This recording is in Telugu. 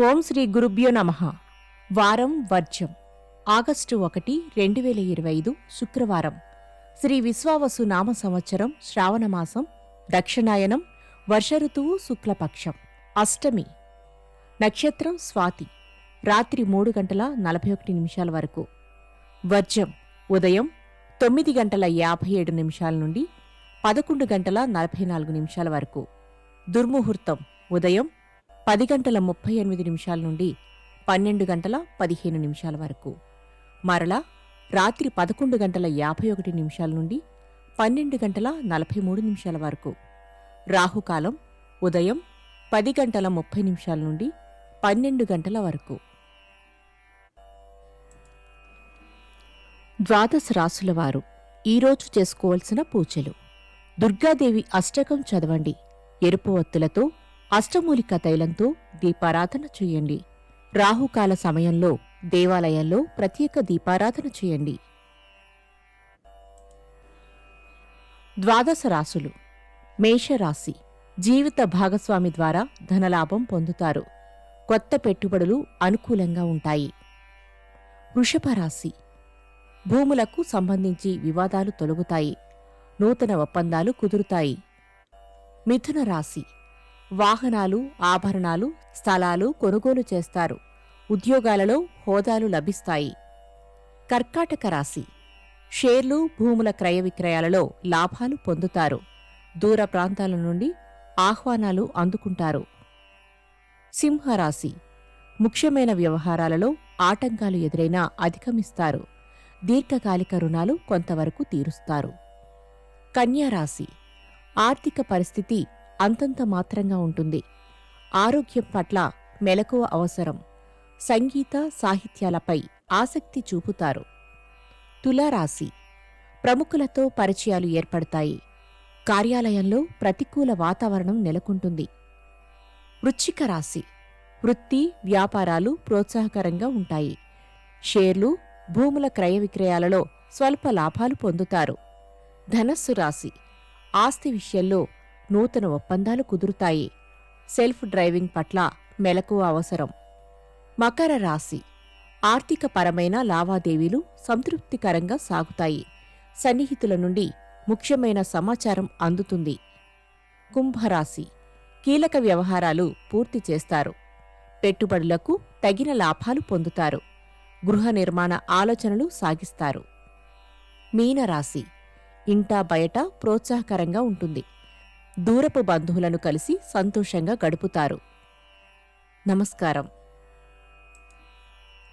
ఓం శ్రీ గురుభ్యో నమ. వారం వర్జం ఆగస్టు ఒకటి రెండు వేల ఇరవై ఐదు శుక్రవారం. శ్రీ విశ్వావసు నామ సంవత్సరం శ్రావణమాసం దక్షిణాయనం వర్ష ఋతువు శుక్లపక్షం. అష్టమి. నక్షత్రం స్వాతి. రాత్రి మూడు గంటల నలభై ఒకటి నిమిషాల వరకు. వర్జం ఉదయం తొమ్మిది గంటల యాభై ఏడు నిమిషాల నుండి పదకొండు గంటల నలభై నాలుగు నిమిషాల వరకు. దుర్ముహూర్తం. ఉదయం పది గంటల ముప్పై ఎనిమిది నిమిషాల నుండి పన్నెండు గంటల పదిహేను నిమిషాల వరకు. మరలా రాత్రి పదకొండు గంటల యాభై ఒకటి నిమిషాల నుండి పన్నెండు గంటల నలభై మూడు నిమిషాల వరకు. రాహుకాలం ఉదయం పది గంటల ముప్పై నిమిషాల నుండి పన్నెండు గంటల వరకు. ద్వాదశ రాసులవారు ఈరోజు చేసుకోవలసిన పూజలు. దుర్గాదేవి అష్టకం చదవండి. ఎరుపు ఒత్తులతో అష్టమూలిక తైలంతో దీపారాధన చేయండి. రాహుకాల సమయంలో దేవాలయాల్లో ప్రత్యేక దీపారాధన చేయండి. ద్వాదశ రాశులు. మేషరాశి. జీవిత భాగస్వామి ద్వారా ధనలాభం పొందుతారు. కొత్త పెట్టుబడులు అనుకూలంగా ఉంటాయి. వృషభ రాశి. భూములకు సంబంధించి వివాదాలు తొలగుతాయి. నూతన ఒప్పందాలు కుదురుతాయి. మిథున రాశి. వాహనాలు ఆభరణాలు స్థలాలు కొనుగోలు చేస్తారు. ఉద్యోగాలలో హోదాలు లభిస్తాయి. కర్కాటక రాశి. షేర్లు భూముల క్రయ విక్రయాలలో లాభాలు పొందుతారు. దూర ప్రాంతాల నుండి ఆహ్వానాలు అందుకుంటారు. సింహరాశి. ముఖ్యమైన వ్యవహారాలలో ఆటంకాలు ఎదురైనా అధిగమిస్తారు. దీర్ఘకాలిక రుణాలు కొంతవరకు తీరుస్తారు. కన్యారాశి ఆర్థిక పరిస్థితి అంతంత మాత్రంగా ఉంటుంది. ఆరోగ్యం పట్ల మెలకువ అవసరం. సంగీత సాహిత్యాలపై ఆసక్తి చూపుతారు. తులారాశి. ప్రముఖులతో పరిచయాలు ఏర్పడతాయి. కార్యాలయంలో ప్రతికూల వాతావరణం నెలకొంటుంది. వృచ్చిక రాశి. వృత్తి వ్యాపారాలు ప్రోత్సాహకరంగా ఉంటాయి. షేర్లు భూముల క్రయ విక్రయాలలో స్వల్ప లాభాలు పొందుతారు. ధనస్సు రాశి. ఆస్తి విషయంలో నూతన ఒప్పందాలు కుదురుతాయి. సెల్ఫ్ డ్రైవింగ్ పట్ల మెలకువ అవసరం. మకర రాశి. ఆర్థిక పరమైన లావాదేవీలు సంతృప్తికరంగా సాగుతాయి. సన్నిహితుల నుండి ముఖ్యమైన సమాచారం అందుతుంది. కుంభరాశి. కీలక వ్యవహారాలు పూర్తి చేస్తారు. పెట్టుబడులకు తగిన లాభాలు పొందుతారు. గృహ నిర్మాణ ఆలోచనలు సాగిస్తారు. మీనరాశి. ఇంటా బయట ప్రోత్సాహకరంగా ఉంటుంది. దూరపు బంధువులను కలిసి సంతోషంగా గడుపుతారు. నమస్కారం.